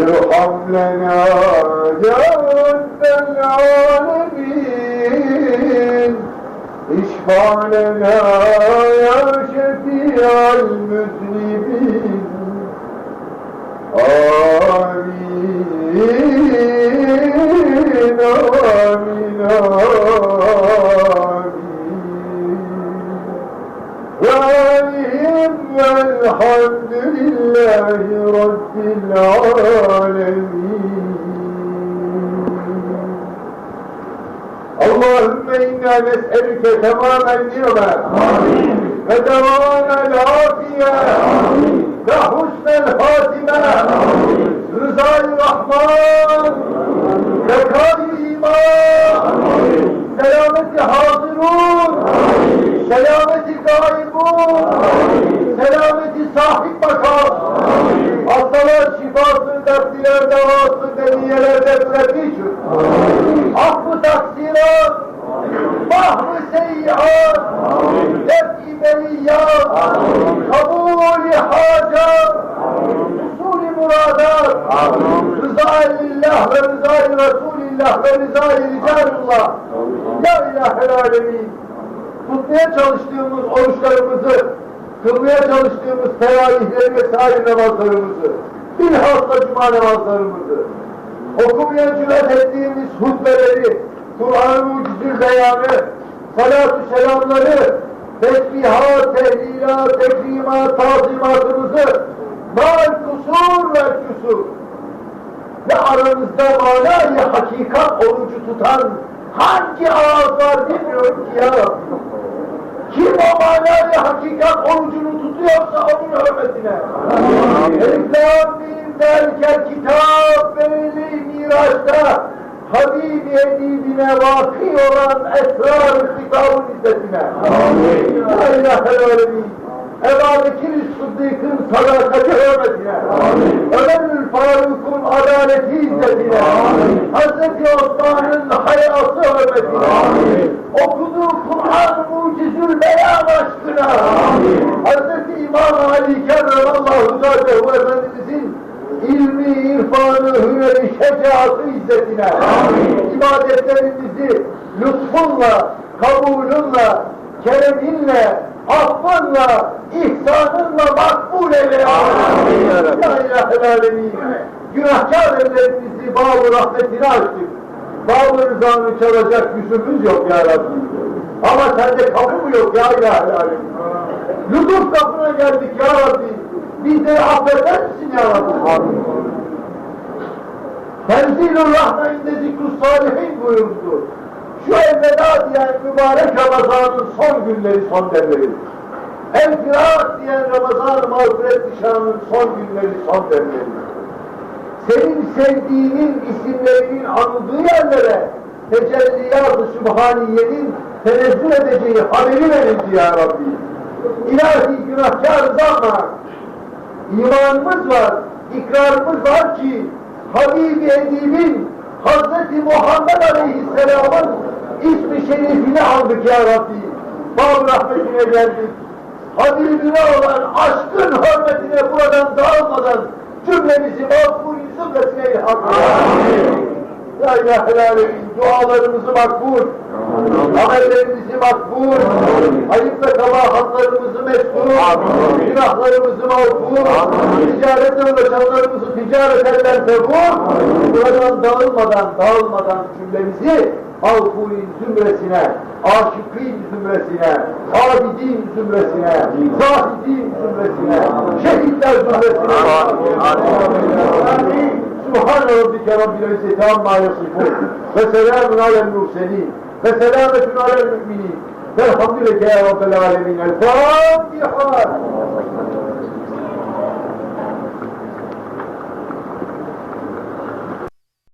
ارحم لنا يا رب العالمين اشفع لنا يا اللهم إنا نسألك تمام النعمة ودوام العافية وحسن الخاتمة رضا الرحمن زكاة الإيمان سلامة حاضرون سلامة غائبون سلامة صاحب مكان hastalar şifasını dertliler davası deliyelerde bırakışır. Affı taksirat, mahvı seyyiat, defi beliyyat, kabulü hacat, usulü muradat, rıza-i ve rıza-i Resulillah ve rıza-i ricalullah. Ya ilahel alemin, tutmaya çalıştığımız oruçlarımızı, kılmaya çalıştığımız teravihleri ve sair namazlarımızı, bilhassa cuma namazlarımızı, okumaya cüret ettiğimiz hutbeleri, Kur'an-ı Mucizül Beyanı, salat-ı selamları, tesbihat, tehlilat, tekrimat, tazimatımızı, mal kusur ve küsur ve aranızda manayı hakikat orucu tutan hangi ağız var bilmiyorum ki ya. Kim o manayı hakikat orucunu tutuyorsa onun hürmetine. Eliflam derken kitap belli miraçta Habibi edibine vaki olan esrar-ı kitabın izzetine. La ilahe alemin. Ebu Bekir Sıddık'ın sadakati hürmetine. Ömerül Faruk'un adaleti izzetine. Hazreti Osman'ın hayası hürmetine. Okuduğu Kur'an mucizül beyan aşkına. Hazreti İmam Ali Kerremallahu Zatehu Efendimizin ilmi, irfanı, hüneri, şecaatı izzetine. İbadetlerimizi lütfunla, kabulünle, kereminle, affınla, ihsanınla makbul eyle. Ya ilahe alemin. Günahkar ellerimizi bağlı rahmetine açtık. Bağlı rızanı çalacak yüzümüz yok ya Rabbi. Ama sende kapı mı yok ya ilahe alemin? Lütuf kapına geldik ya Rabbi. Bizleri affeder misin ya Rabbi? Tenzil-ü Rahman'inde zikr-ı salihin buyurdu. Şu elveda diyen mübarek Ramazan'ın son günleri, son demleri. El firak diyen Ramazan-ı mağfiret nişanının son günleri, son demleri. Senin sevdiğinin isimlerinin anıldığı yerlere tecelliyat-ı Sübhaniye'nin tenezzül edeceği haberi verildi ya Rabbi. İlahi günahkarız ama imanımız var, ikrarımız var ki Habibi Edib'in Hazreti Muhammed Aleyhisselam'ın ismi şerifini aldık ya Rabbi. Bağ rahmetine geldik. Habibine olan aşkın hürmetine buradan dağılmadan cümlemizi mağfur zümresine ilham. Ya ilahe alemin dualarımızı makbul, amellerimizi makbul, ayıp ve kabahatlarımızı mesul, günahlarımızı mağfur, ticaretle ulaşanlarımızı ticaretten tebur, buradan dağılmadan, dağılmadan cümlemizi Avfuri zümresine, aşıkîn zümresine, abidin zümresine, zahidin zümresine, şehitler zümresine. Subhan Rabbike Rabbil İzzeti Amma Yasifun. Ve selamun alel murselin ve selametün alel müminin. Velhamdüleke ya Rabbel alemin. El Fatiha.